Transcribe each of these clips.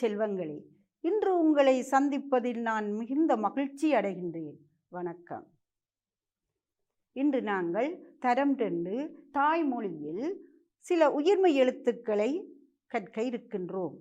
செல்வங்களே இன்று உங்களை சந்திப்பதில் நான் மிகுந்த மகிழ்ச்சி அடைகின்றேன். வணக்கம். இன்று நாங்கள் தரம் ரெண்டு தாய்மொழியில் சில உயிர்மை எழுத்துக்களை கற்க இருக்கின்றோம்.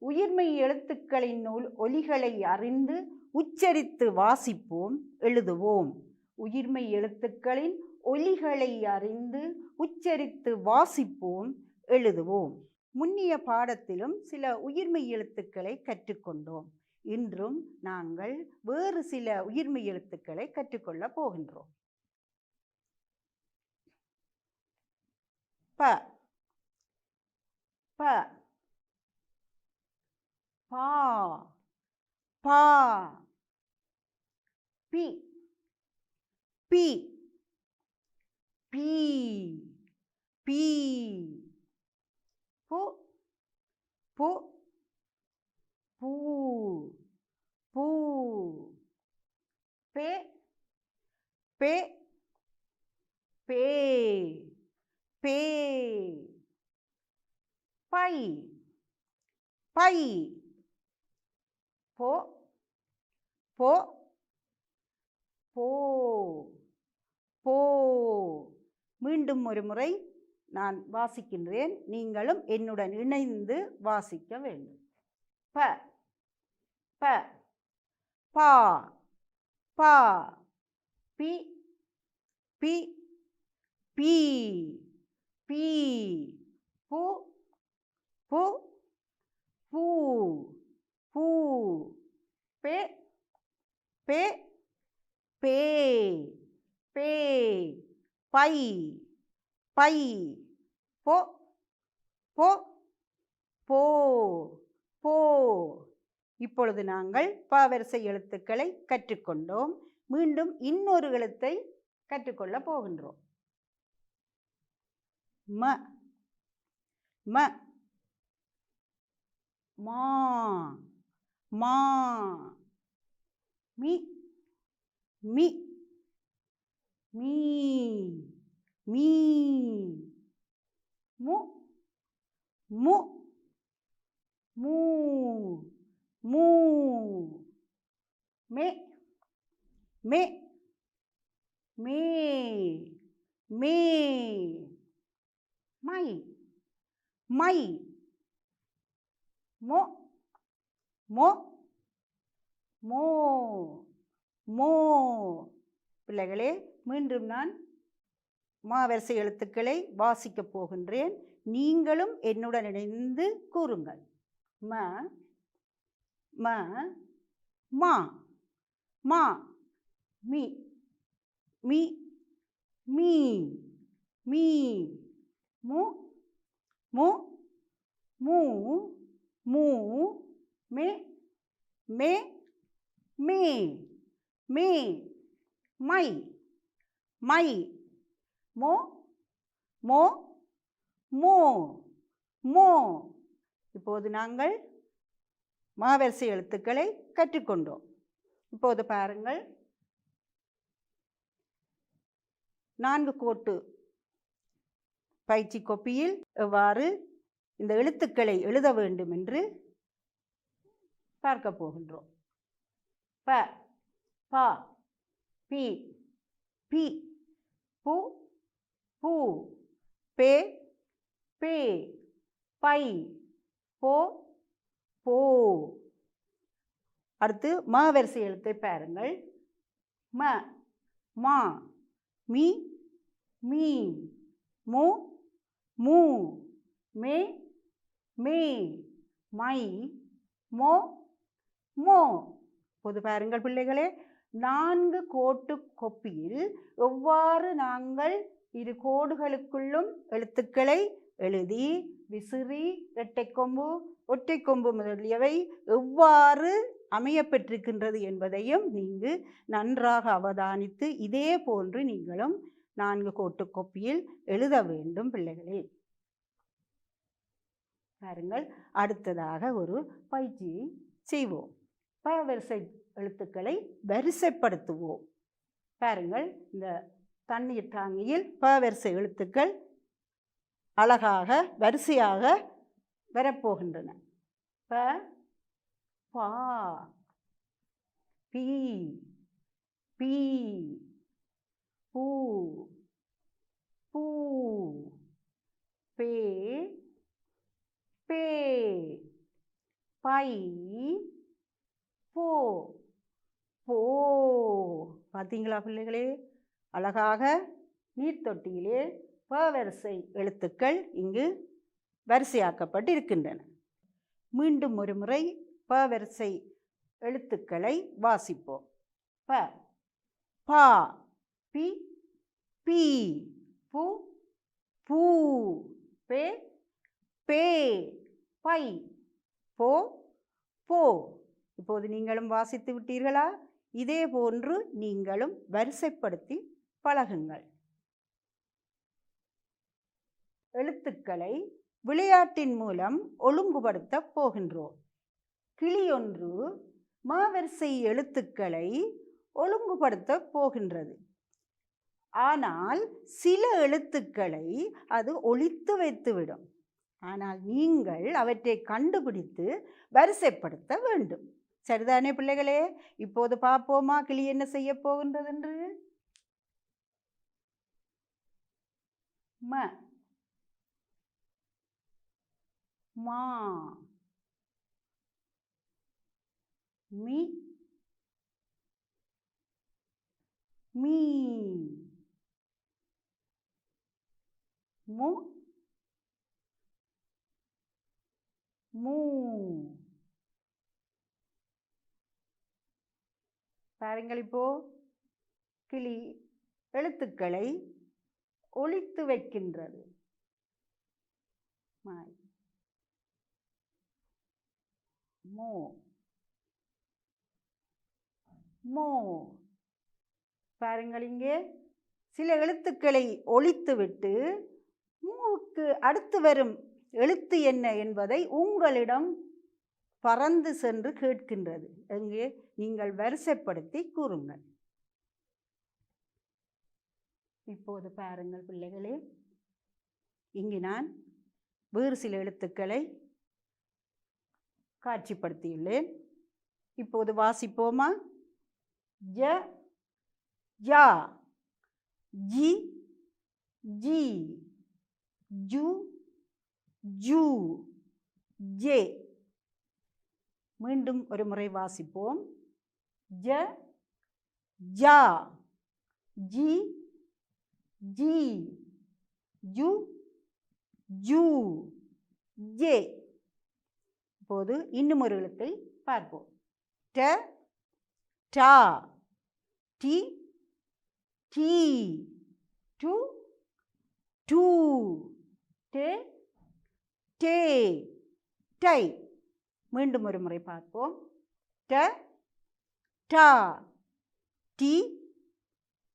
உயிர்மை எழுத்துக்களின் நூல் ஒலிகளை அறிந்து உச்சரித்து வாசிப்போம் எழுதுவோம். உயிர்மை எழுத்துக்களின் ஒலிகளை அறிந்து உச்சரித்து வாசிப்போம் எழுதுவோம். முன்னிய பாடத்திலும் சில உயிர்மை எழுத்துக்களை கற்றுக்கொண்டோம். இன்றும் நாங்கள் வேறு சில உயிர்மை எழுத்துக்களை கற்றுக்கொள்ளப் போகின்றோம். ப. ப. பா. பா. பி. பி. பி. பி. பு பு பூ பூ பே பே பே பே பை பை போ போ போ போ. மீண்டும் ஒரு முறை நான் வாசிக்கின்றேன் நீங்களும் என்னுடன் இணைந்து வாசிக்க வேண்டும். ப ப பா பா பி பி பி பி பு பு பூ பூ பே பே பே பே பை பை போ போ போ போ. இப்பொழுது நாங்கள் பாவரிசை எழுத்துக்களை கற்றுக்கொண்டோம். மீண்டும் இன்னொரு எழுத்தை கற்றுக்கொள்ளப் போகின்றோம். ம ம மா மா மி மி மீ மீ. மு மு மூ மூ மே மே மே மே மை மை மோ மோ மோ மோ. பிள்ளைகளே மீண்டும் நான் மாவரிசை எழுத்துக்களை வாசிக்கப் போகின்றேன். நீங்களும் என்னுடன் இணைந்து கூறுங்கள். ம ம மா மா மி மி மீ மீ மு மு மூ மூ மே மே மே மே மை மை மோ மோ மோ மோ. இப்போது நாங்கள் மாவரிசை எழுத்துக்களை கற்றுக்கொண்டோம். இப்போது பாருங்கள். நான்கு கோட்டு பயிற்சி கொப்பியில் எவ்வாறு இந்த எழுத்துக்களை எழுத வேண்டும் என்று பார்க்க போகின்றோம். ப ப பி பி பு பூ பே பே பை போ போ. அடுத்து ம வரிசை எழுத்தை பாருங்கள். ம மா மீ மீ மு மூ மே மே மை மோ மோ. பொது பாருங்கள் பிள்ளைகளே நான்கு கோட்டு கொப்பியில் எவ்வாறு நாங்கள் இரு கோடுகளுக்குள்ளும் எழுத்துக்களை எழுதி விசிறி இரட்டைக்கொம்பு ஒற்றைக்கொம்பு முதலியவை எவ்வாறு அமையப்பெற்றிருக்கின்றது என்பதையும் நீங்கள் நன்றாக அவதானித்து இதே போன்று நீங்களும் நான்கு கோட்டு கொப்பியில் எழுத வேண்டும் பிள்ளைகளே. பாருங்கள் அடுத்ததாக ஒரு பயிற்சியை செய்வோம். ப வரிசை எழுத்துக்களை வரிசைப்படுத்துவோம். பாருங்கள் இந்த தண்ணீர் தாங்கியில் பவரிசை எழுத்துக்கள் அழகாக வரிசையாக வரப்போகின்றன. ப பா பி பி பூ பூ பே பே பை போ போ. பார்த்தீங்களா பிள்ளைகளே? அழகாக நீர்த்தொட்டியிலே பவரிசை எழுத்துக்கள் இங்கு வரிசையாக்கப்பட்டு இருக்கின்றன மீண்டும் ஒரு முறை பவரிசை எழுத்துக்களை வாசிப்போம். ப பா பி பி பு பூ பே பே பை போ போ. இப்போது நீங்களும் வாசித்து விட்டீர்களா? இதே போன்று நீங்களும் வரிசைப்படுத்தி பழகுங்கள். எழுத்துக்களை விளையாட்டின் மூலம் ஒழுங்குபடுத்தப் போகின்றோம். கிளியொன்று மாவரிசை எழுத்துக்களை ஒழுங்குபடுத்தப் போகின்றது. ஆனால் சில எழுத்துக்களை அது ஒழித்து வைத்துவிடும். ஆனால் நீங்கள் அவற்றை கண்டுபிடித்து வரிசைப்படுத்த வேண்டும். சரிதானே பிள்ளைகளே? இப்போது பார்ப்போமா? கிளி என்ன செய்ய போகின்றது என்று ம. மா. மி. மீ. மு. மூ. பாருங்கள் இப்போ கிளி எழுத்துக்களை ஒழித்து வைக்கின்றது. மாய் மோ மோ பாருங்கள் இங்கே. சில எழுத்துக்களை ஒழித்துவிட்டு மூவுக்கு அடுத்து வரும் எழுத்து என்ன என்பதை உங்களிடம் பறந்து சென்று கேட்கின்றது. எங்கே நீங்கள் வரிசைப்படுத்தி கூறுங்கள். இப்போது பாருங்கள் பிள்ளைகளே. இங்கு நான் வேறு சில எழுத்துக்களை காட்சிப்படுத்தியுள்ளேன். இப்போது வாசிப்போமா? ஜ யா. ஜி ஜி. ஜு ஜூ. ஜே. மீண்டும் ஒரு முறை வாசிப்போம். ஜ ஜா. ஜி ஜி ஜு ஜூ ஜே இப்போது இன்னும் ஒரு எழுத்தை பார்ப்போம். ட. டா. டி. டி. டு. டூ. டே. டே. டை. மீண்டும் ஒரு முறை பார்ப்போம். ட. டா. டி.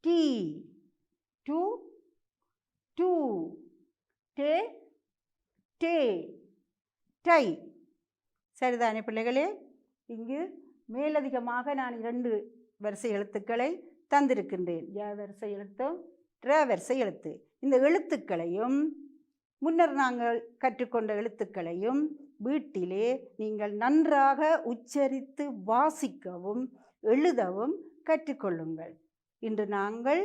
டி. டூ டூ டே டே டை சரிதானே பிள்ளைகளே? இங்கு மேலதிகமாக நான் இரண்டு வரிசை எழுத்துக்களை தந்திருக்கின்றேன். ய வரிசை எழுத்தும் ர வரிசை எழுத்து. இந்த எழுத்துக்களையும் முன்னர் நாங்கள் கற்றுக்கொண்ட எழுத்துக்களையும் வீட்டிலே நீங்கள் நன்றாக உச்சரித்து வாசிக்கவும் எழுதவும் கற்றுக்கொள்ளுங்கள். இன்று நாங்கள்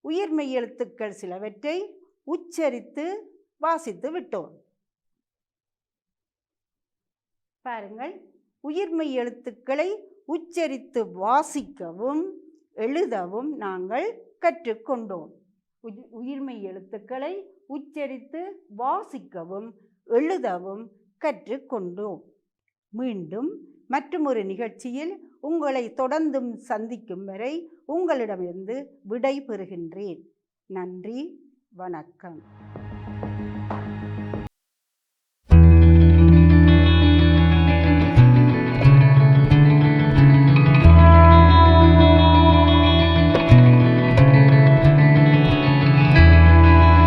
உயிர்மெய் எழுத்துக்கள் சிலவற்றை உச்சரித்து வாசித்து விட்டோம். பாருங்கள். உயிர்மெய் எழுத்துக்களை உச்சரித்து வாசிக்கவும் எழுதவும் நாங்கள் கற்றுக்கொண்டோம். உயிர்மை உயிர்மெய் எழுத்துக்களை உச்சரித்து வாசிக்கவும் எழுதவும் கற்றுக்கொண்டோம். மீண்டும் மற்றுமொரு நிகழ்ச்சியில் உங்களை தொடர்ந்தும் சந்திக்கும் வரை உங்களிடமிருந்து விடை பெறுகின்றேன். நன்றி வணக்கம்.